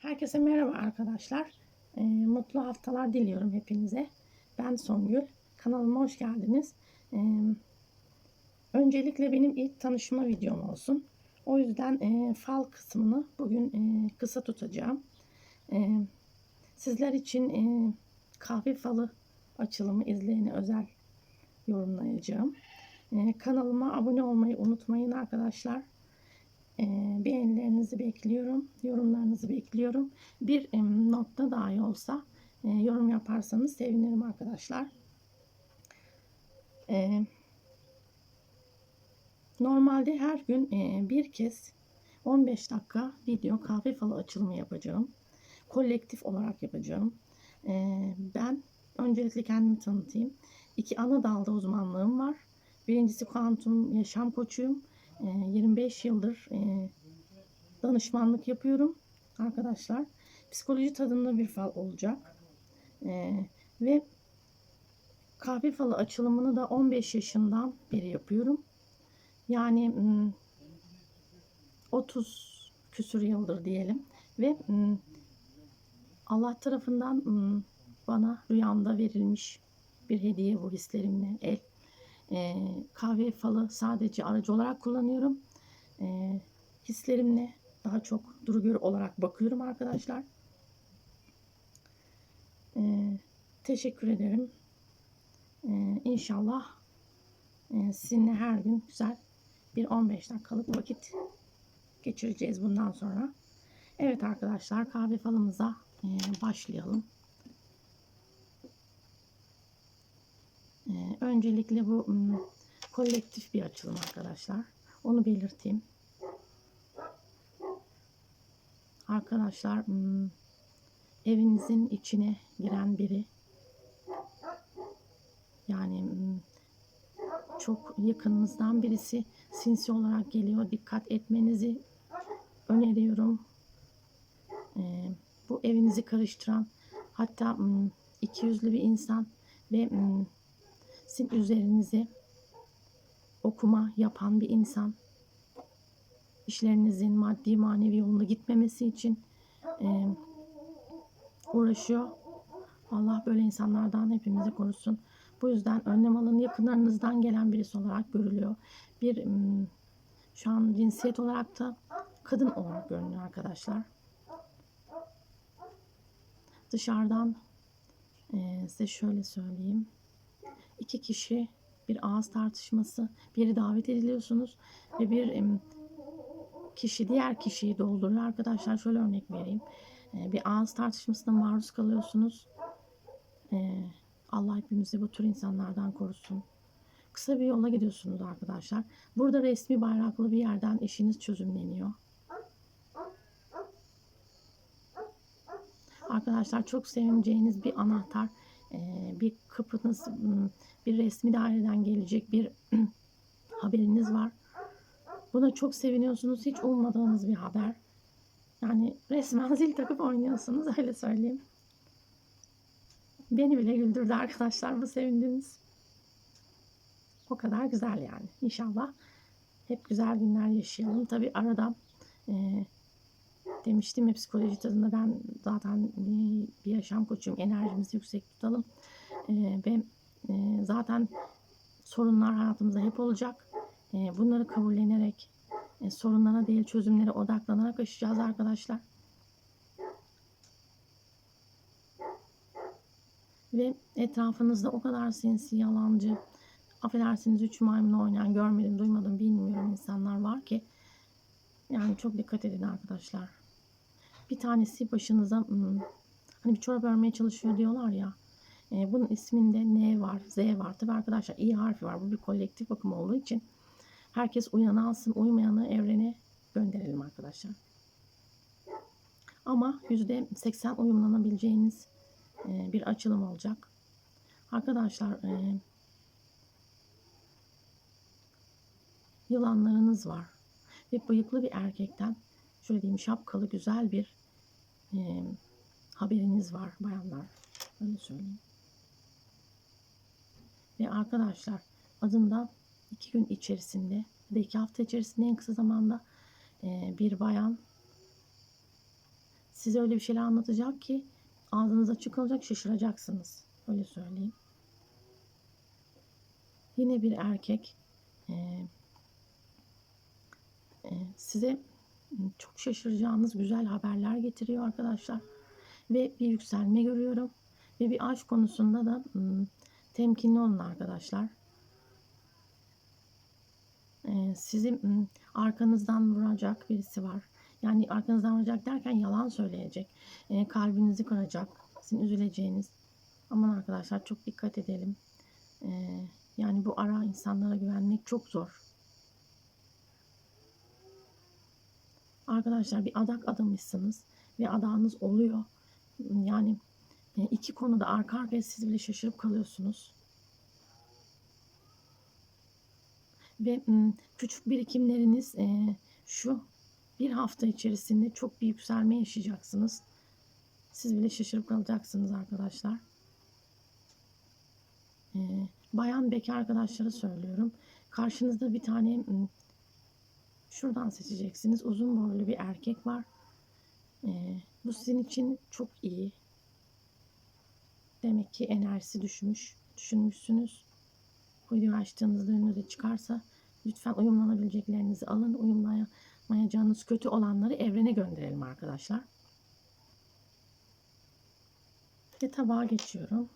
Herkese merhaba arkadaşlar. Ee, mutlu haftalar diliyorum hepinize. Ben Songül. Kanalıma hoş geldiniz. Ee, öncelikle benim ilk tanışma videom olsun. O yüzden e, fal kısmını bugün e, kısa tutacağım. E, sizler için e, kahve falı açılımı izleyeni özel yorumlayacağım. E, kanalıma abone olmayı unutmayın arkadaşlar. E, beğenilerinizi bekliyorum. Yorumlarınızı bekliyorum. Bir notta dahi olsa e, yorum yaparsanız sevinirim arkadaşlar. E, normalde her gün e, bir kez 15 dakika video kahve falı açılımı yapacağım. Kolektif olarak yapacağım. E, ben öncelikle kendimi tanıtayım. İki ana dalda uzmanlığım var. Birincisi kuantum yaşam koçuyum. 25 yıldır danışmanlık yapıyorum arkadaşlar. Psikoloji tadında bir fal olacak. Ve kahve falı açılımını da 15 yaşından beri yapıyorum. Yani 30 küsur yıldır diyelim. Ve Allah tarafından bana rüyamda verilmiş bir hediye bu hislerimle el e, kahve falı sadece aracı olarak kullanıyorum. E, hislerimle daha çok duru gör olarak bakıyorum arkadaşlar. E, teşekkür ederim. E, inşallah e, sizinle her gün güzel bir 15 dakikalık vakit geçireceğiz bundan sonra. Evet arkadaşlar kahve falımıza başlayalım. Ee, öncelikle bu kolektif bir açılım arkadaşlar. Onu belirteyim. Arkadaşlar evinizin içine giren biri yani çok yakınınızdan birisi sinsi olarak geliyor. Dikkat etmenizi öneriyorum. Bu evinizi karıştıran hatta iki yüzlü bir insan ve sizin üzerinize okuma yapan bir insan işlerinizin maddi manevi yolunda gitmemesi için e, uğraşıyor. Allah böyle insanlardan hepimizi korusun. Bu yüzden önlem alın yakınlarınızdan gelen birisi olarak görülüyor. Bir şu an cinsiyet olarak da kadın olarak görünüyor arkadaşlar. Dışarıdan e, size şöyle söyleyeyim iki kişi bir ağız tartışması, biri davet ediliyorsunuz ve bir kişi diğer kişiyi dolduruyor. Arkadaşlar şöyle örnek vereyim. E, bir ağız tartışmasına maruz kalıyorsunuz. E, Allah hepimizi bu tür insanlardan korusun. Kısa bir yola gidiyorsunuz arkadaşlar. Burada resmi bayraklı bir yerden işiniz çözümleniyor. Arkadaşlar çok sevineceğiniz bir anahtar, bir kapınız, bir resmi daireden gelecek bir haberiniz var. Buna çok seviniyorsunuz. Hiç ummadığınız bir haber. Yani resmen zil takıp oynuyorsunuz öyle söyleyeyim. Beni bile güldürdü arkadaşlar bu sevindiğiniz. O kadar güzel yani. İnşallah hep güzel günler yaşayalım. Tabi arada e, demiştim ya psikoloji tadında ben zaten bir yaşam koçuyum. Enerjimizi yüksek tutalım. E, ve e, zaten sorunlar hayatımızda hep olacak. E, bunları kabullenerek e, sorunlara değil çözümlere odaklanarak aşacağız arkadaşlar. Ve etrafınızda o kadar sinsi, yalancı, affedersiniz üç maymun oynayan, görmedim, duymadım, bilmiyorum insanlar var ki yani çok dikkat edin arkadaşlar. Bir tanesi başınıza hmm, hani bir çorap örmeye çalışıyor diyorlar ya e, bunun isminde N var, Z var. Tabi arkadaşlar İ harfi var. Bu bir kolektif bakım olduğu için herkes uyanı alsın, uymayanı evrene gönderelim arkadaşlar. Ama %80 uyumlanabileceğiniz e, bir açılım olacak. Arkadaşlar e, yılanlarınız var. Ve bıyıklı bir erkekten şöyle diyeyim şapkalı güzel bir e, haberiniz var bayanlar. Öyle söyleyeyim. Ve arkadaşlar adında iki gün içerisinde ya da iki hafta içerisinde en kısa zamanda e, bir bayan size öyle bir şeyler anlatacak ki ağzınız açık olacak şaşıracaksınız. Öyle söyleyeyim. Yine bir erkek e, size çok şaşıracağınız güzel haberler getiriyor arkadaşlar. Ve bir yükselme görüyorum. Ve bir aşk konusunda da hmm, temkinli olun arkadaşlar. Ee, sizi hmm, arkanızdan vuracak birisi var. Yani arkanızdan vuracak derken yalan söyleyecek. Ee, kalbinizi kıracak. Sizin üzüleceğiniz. Aman arkadaşlar çok dikkat edelim. Ee, yani bu ara insanlara güvenmek çok zor. Arkadaşlar bir adak adamışsınız ve adağınız oluyor. Yani e, iki konuda arka arkaya siz bile şaşırıp kalıyorsunuz. Ve küçük birikimleriniz e, şu bir hafta içerisinde çok bir yükselme yaşayacaksınız. Siz bile şaşırıp kalacaksınız arkadaşlar. E, bayan bekar arkadaşlara söylüyorum. Karşınızda bir tane şuradan seçeceksiniz. Uzun boylu bir erkek var. E, bu sizin için çok iyi. Demek ki enerjisi düşmüş. Düşünmüşsünüz. Bu videoyu açtığınızda önünüze çıkarsa lütfen uyumlanabileceklerinizi alın. Uyumlayamayacağınız kötü olanları evrene gönderelim arkadaşlar. Ve tabağa geçiyorum.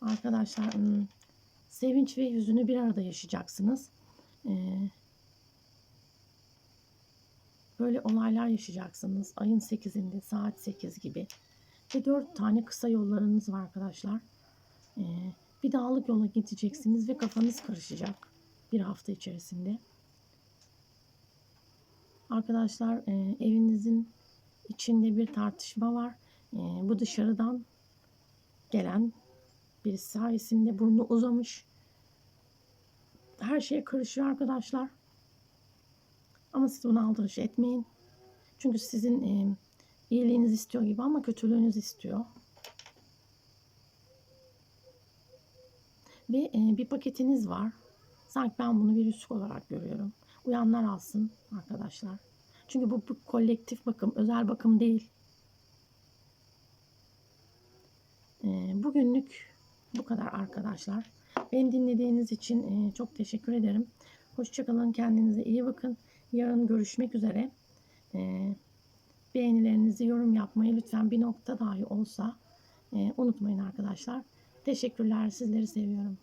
Arkadaşlar hmm, sevinç ve yüzünü bir arada yaşayacaksınız. Ee, böyle olaylar yaşayacaksınız. Ayın 8'inde saat 8 gibi. Ve 4 tane kısa yollarınız var arkadaşlar. Ee, bir dağlık yola gideceksiniz ve kafanız karışacak bir hafta içerisinde. Arkadaşlar e, evinizin içinde bir tartışma var. E, bu dışarıdan gelen birisi sayesinde burnu uzamış. Her şeye karışıyor arkadaşlar. Ama siz buna aldırış etmeyin. Çünkü sizin e, iyiliğinizi istiyor gibi ama kötülüğünüzü istiyor. Ve e, bir paketiniz var. Sanki ben bunu bir risk olarak görüyorum. Uyanlar alsın arkadaşlar. Çünkü bu, bu kolektif bakım, özel bakım değil. E, bugünlük bu kadar arkadaşlar. Beni dinlediğiniz için e, çok teşekkür ederim. Hoşçakalın, kendinize iyi bakın. Yarın görüşmek üzere. Ee, beğenilerinizi yorum yapmayı lütfen bir nokta dahi olsa e, unutmayın arkadaşlar. Teşekkürler. Sizleri seviyorum.